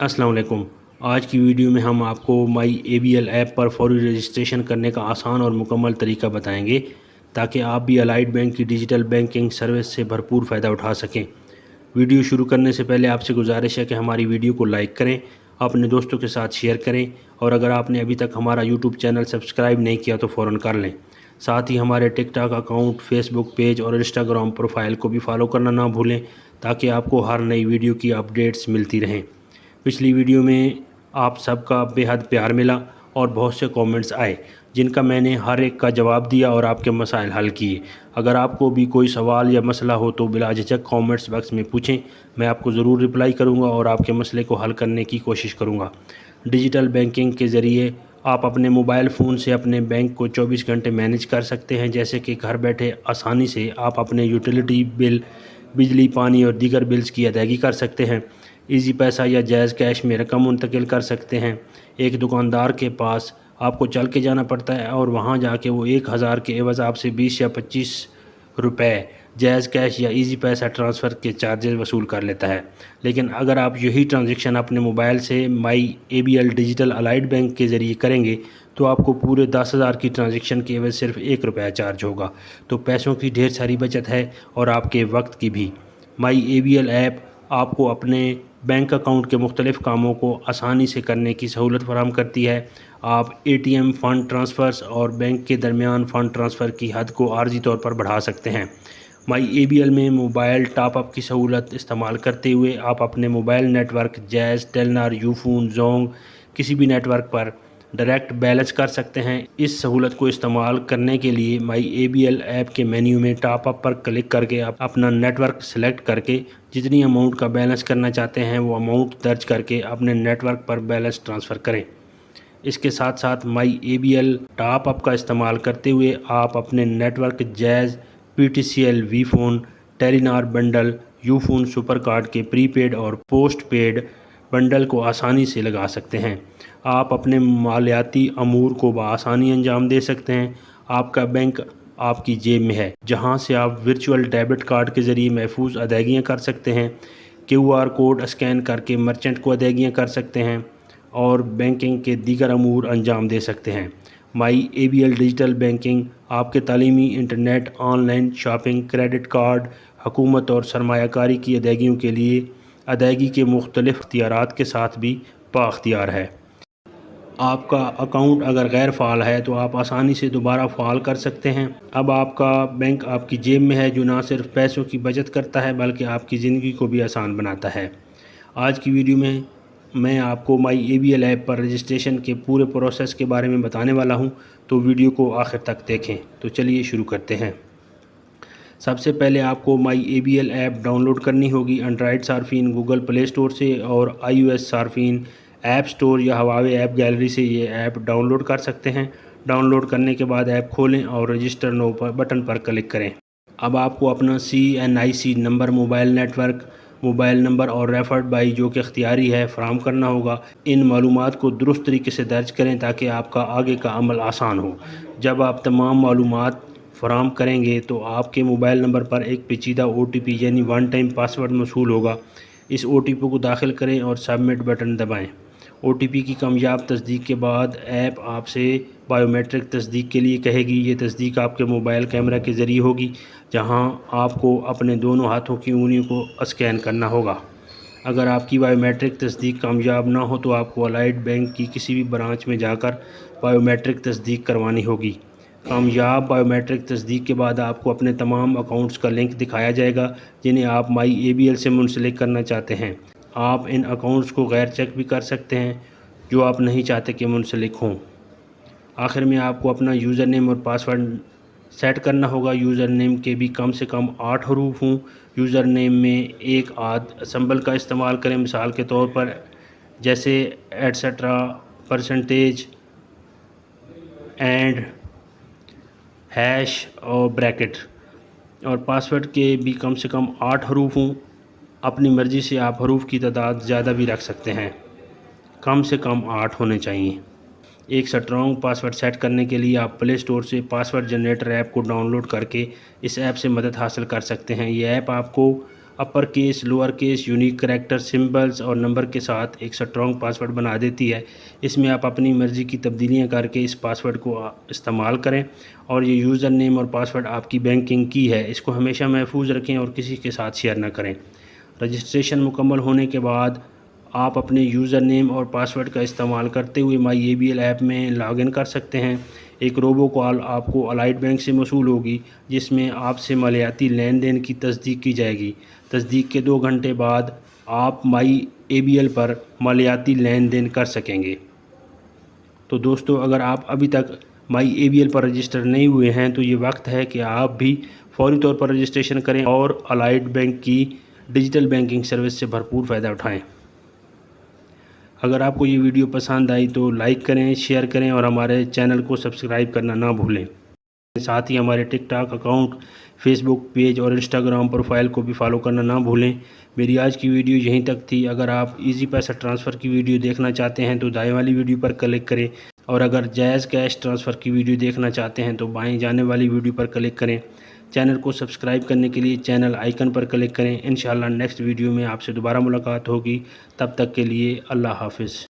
السلام علیکم۔ آج کی ویڈیو میں ہم آپ کو my A B L app پر فوری رجسٹریشن کرنے کا آسان اور مکمل طریقہ بتائیں گے، تاکہ آپ بھی الائٹ بینک کی ڈیجیٹل بینکنگ سروس سے بھرپور فائدہ اٹھا سکیں۔ ویڈیو شروع کرنے سے پہلے آپ سے گزارش ہے کہ ہماری ویڈیو کو لائک کریں، اپنے دوستوں کے ساتھ شیئر کریں، اور اگر آپ نے ابھی تک ہمارا یوٹیوب چینل سبسکرائب نہیں کیا تو فوراً کر لیں۔ ساتھ ہی ہمارے TikTok account, Facebook page اور انسٹاگرام پروفائل کو بھی فالو کرنا نہ بھولیں، تاکہ آپ کو ہر نئی ویڈیو کی اپڈیٹس ملتی رہیں۔ پچھلی ویڈیو میں آپ سب کا بے حد پیار ملا اور بہت سے کومنٹس آئے، جن کا میں نے ہر ایک کا جواب دیا اور آپ کے مسائل حل کیے۔ اگر آپ کو بھی کوئی سوال یا مسئلہ ہو تو بلا جھجک کومنٹس باکس میں پوچھیں، میں آپ کو ضرور رپلائی کروں گا اور آپ کے مسئلے کو حل کرنے کی کوشش کروں گا۔ ڈیجیٹل بینکنگ کے ذریعے آپ اپنے موبائل فون سے اپنے بینک کو چوبیس گھنٹے مینج کر سکتے ہیں، جیسے کہ گھر بیٹھے آسانی سے آپ اپنے یوٹیلیٹی بل بجلی، پانی اور دیگر بلز کی ادائیگی کر سکتے ہیں۔ ایزی پیسہ یا جائز کیش میں رقم منتقل کر سکتے ہیں ایک دکاندار کے پاس آپ کو چل کے جانا پڑتا ہے اور وہاں جا کے وہ ایک ہزار کے عوض آپ سے بیس یا پچیس روپے جائز کیش یا ایزی پیسہ ٹرانسفر کے چارجز وصول کر لیتا ہے لیکن اگر آپ یہی ٹرانزیکشن اپنے موبائل سے my A B L digital Allied Bank کے ذریعے کریں گے تو آپ کو پورے دس ہزار کی ٹرانزیکشن کے عوض صرف ایک روپیہ چارج ہوگا تو پیسوں کی ڈھیر ساری بچت ہے اور آپ کے وقت کی بھی my A B L app آپ کو اپنے بینک اکاؤنٹ کے مختلف کاموں کو آسانی سے کرنے کی سہولت فراہم کرتی ہے۔ آپ A T M fund transfers اور بینک کے درمیان فنڈ ٹرانسفر کی حد کو عارضی طور پر بڑھا سکتے ہیں۔ مائی اے بی ایل میں موبائل ٹاپ اپ کی سہولت استعمال کرتے ہوئے آپ اپنے mobile network Jazz, Telenor Ufone Zong, کسی بھی نیٹ ورک پر ڈائریکٹ بیلنس کر سکتے ہیں۔ اس سہولت کو استعمال کرنے کے لیے my A B L app کے مینیو میں ٹاپ اپ پر کلک کر کے اپنا نیٹ ورک سلیکٹ کر کے جتنی اماؤنٹ کا بیلنس کرنا چاہتے ہیں وہ اماؤنٹ درج کر کے اپنے نیٹ ورک پر بیلنس ٹرانسفر کریں۔ اس کے ساتھ ساتھ my A B L top up کا استعمال کرتے ہوئے آپ اپنے network Jazz P T C L V phone Telenor bundle Ufone super card کے پری پیڈ اور پوسٹ پیڈ بنڈل کو آسانی سے لگا سکتے ہیں۔ آپ اپنے مالیاتی امور کو بآسانی انجام دے سکتے ہیں۔ آپ کا بینک آپ کی جیب میں ہے، جہاں سے آپ ورچوئل ڈیبٹ کارڈ کے ذریعے محفوظ ادائیگیاں کر سکتے ہیں۔ کیو آر کوڈ اسکین کر کے مرچنٹ کو ادائیگیاں کر سکتے ہیں اور بینکنگ کے دیگر امور انجام دے سکتے ہیں۔ My A B L digital banking, آپ کے تعلیمی internet, online shopping, credit card, حکومت اور سرمایہ کاری کی ادائیگیوں کے لیے ادائیگی کے مختلف اختیارات کے ساتھ بھی با اختیار ہے۔ آپ کا اکاؤنٹ اگر غیر فعال ہے تو آپ آسانی سے دوبارہ فعال کر سکتے ہیں۔ اب آپ کا بینک آپ کی جیب میں ہے جو نہ صرف پیسوں کی بچت کرتا ہے بلکہ آپ کی زندگی کو بھی آسان بناتا ہے۔ آج کی ویڈیو میں میں آپ کو my A B L app per registration کے پورے پروسیس کے بارے میں بتانے والا ہوں۔ تو ویڈیو کو آخر تک دیکھیں۔ تو چلیے شروع کرتے ہیں۔ سب سے پہلے آپ کو my A B L app download کرنی ہوگی. انڈرائڈ صارفین گوگل پلے اسٹور سے اور آئی او ایس صارفین ایپ سٹور یا ہواوے ایپ گیلری سے یہ ایپ ڈاؤن لوڈ کر سکتے ہیں. ڈاؤن لوڈ کرنے کے بعد ایپ کھولیں اور رجسٹر نو پر بٹن پر کلک کریں. اب آپ کو اپنا C N I C number mobile network mobile number اور ریفرڈ بائی جو کہ اختیاری ہے فراہم کرنا ہوگا. ان معلومات کو درست طریقے سے درج کریں تاکہ آپ کا آگے کا عمل آسان ہو. جب آپ تمام معلومات فراہم کریں گے تو آپ کے موبائل نمبر پر ایک پیچیدہ او ٹی پی یعنی ون ٹائم پاسورڈ موصول ہوگا۔ اس او ٹی پی کو داخل کریں اور سبمٹ بٹن دبائیں۔ او ٹی پی کی کامیاب تصدیق کے بعد ایپ آپ سے بائیو میٹرک تصدیق کے لیے کہے گی۔ یہ تصدیق آپ کے موبائل کیمرہ کے ذریعے ہوگی، جہاں آپ کو اپنے دونوں ہاتھوں کی انگلیوں کو اسکین کرنا ہوگا۔ اگر آپ کی بائیو میٹرک تصدیق کامیاب نہ ہو تو آپ کو الائٹ بینک کی کسی بھی برانچ میں جا کر بائیو میٹرک تصدیق کروانی ہوگی۔ کامیاب بائیو میٹرک تصدیق کے بعد آپ کو اپنے تمام اکاؤنٹس کا لنک دکھایا جائے گا، جنہیں آپ مائی اے بی ایل سے منسلک کرنا چاہتے ہیں۔ آپ ان اکاؤنٹس کو غیر چیک بھی کر سکتے ہیں، جو آپ نہیں چاہتے کہ منسلک ہوں۔ آخر میں آپ کو اپنا یوزر نیم اور پاسورڈ سیٹ کرنا ہوگا۔ یوزر نیم کے بھی کم سے کم آٹھ حروف ہوں۔ یوزر نیم میں ایک آدھ سمبل کا استعمال کریں۔ مثال کے طور پر جیسے ایٹسٹرا پرسنٹیج اینڈ ہیش اور بریکٹ اور پاسورڈ کے بھی کم سے کم آٹھ حروف ہوں۔ اپنی مرضی سے آپ حروف کی تعداد زیادہ بھی رکھ سکتے ہیں۔ کم سے کم آٹھ ہونے چاہیے۔ ایک سٹرانگ پاسورڈ سیٹ کرنے کے لیے آپ پلے اسٹور سے پاسورڈ جنریٹر ایپ کو ڈاؤن لوڈ کر کے اس ایپ سے مدد حاصل کر سکتے ہیں۔ یہ ایپ آپ کو upper case lower case unique character symbols اور نمبر کے ساتھ ایک سٹرونگ پاسورڈ بنا دیتی ہے۔ اس میں آپ اپنی مرضی کی تبدیلیاں کر کے اس پاسورڈ کو استعمال کریں اور یہ یوزر نیم اور پاسورڈ آپ کی بینکنگ کی ہے۔ اس کو ہمیشہ محفوظ رکھیں اور کسی کے ساتھ شیئر نہ کریں۔ رجسٹریشن مکمل ہونے کے بعد آپ اپنے یوزر نیم اور پاسورڈ کا استعمال کرتے ہوئے my A B L app میں لاگ ان کر سکتے ہیں۔ ایک روبو کال آپ کو الائٹ بینک سے موصول ہوگی، جس میں آپ سے مالیاتی لین دین کی تصدیق کی جائے گی۔ تصدیق کے دو گھنٹے بعد آپ مائی اے بی ایل پر مالیاتی لین دین کر سکیں گے۔ تو دوستو، اگر آپ ابھی تک مائی اے بی ایل پر رجسٹر نہیں ہوئے ہیں، تو یہ وقت ہے کہ آپ بھی فوری طور پر رجسٹریشن کریں اور الائٹ بینک کی ڈیجیٹل بینکنگ سروس سے بھرپور فائدہ اٹھائیں۔ اگر آپ کو یہ ویڈیو پسند آئی تو لائک کریں، شیئر کریں اور ہمارے چینل کو سبسکرائب کرنا نہ بھولیں۔ ساتھ ہی ہمارے TikTok account, Facebook page اور انسٹاگرام پروفائل کو بھی فالو کرنا نہ بھولیں۔ میری آج کی ویڈیو یہیں تک تھی۔ اگر آپ ایزی پیسہ ٹرانسفر کی ویڈیو دیکھنا چاہتے ہیں تو دائیں والی ویڈیو پر کلک کریں۔ اور اگر جائز کیش ٹرانسفر کی ویڈیو دیکھنا چاہتے ہیں تو بائیں جانے والی ویڈیو پر کلک کریں۔ چینل کو سبسکرائب کرنے کے لیے چینل آئیکن پر کلک کریں۔ انشاءاللہ نیکسٹ ویڈیو میں آپ سے دوبارہ ملاقات ہوگی۔ تب تک کے لیے اللہ حافظ۔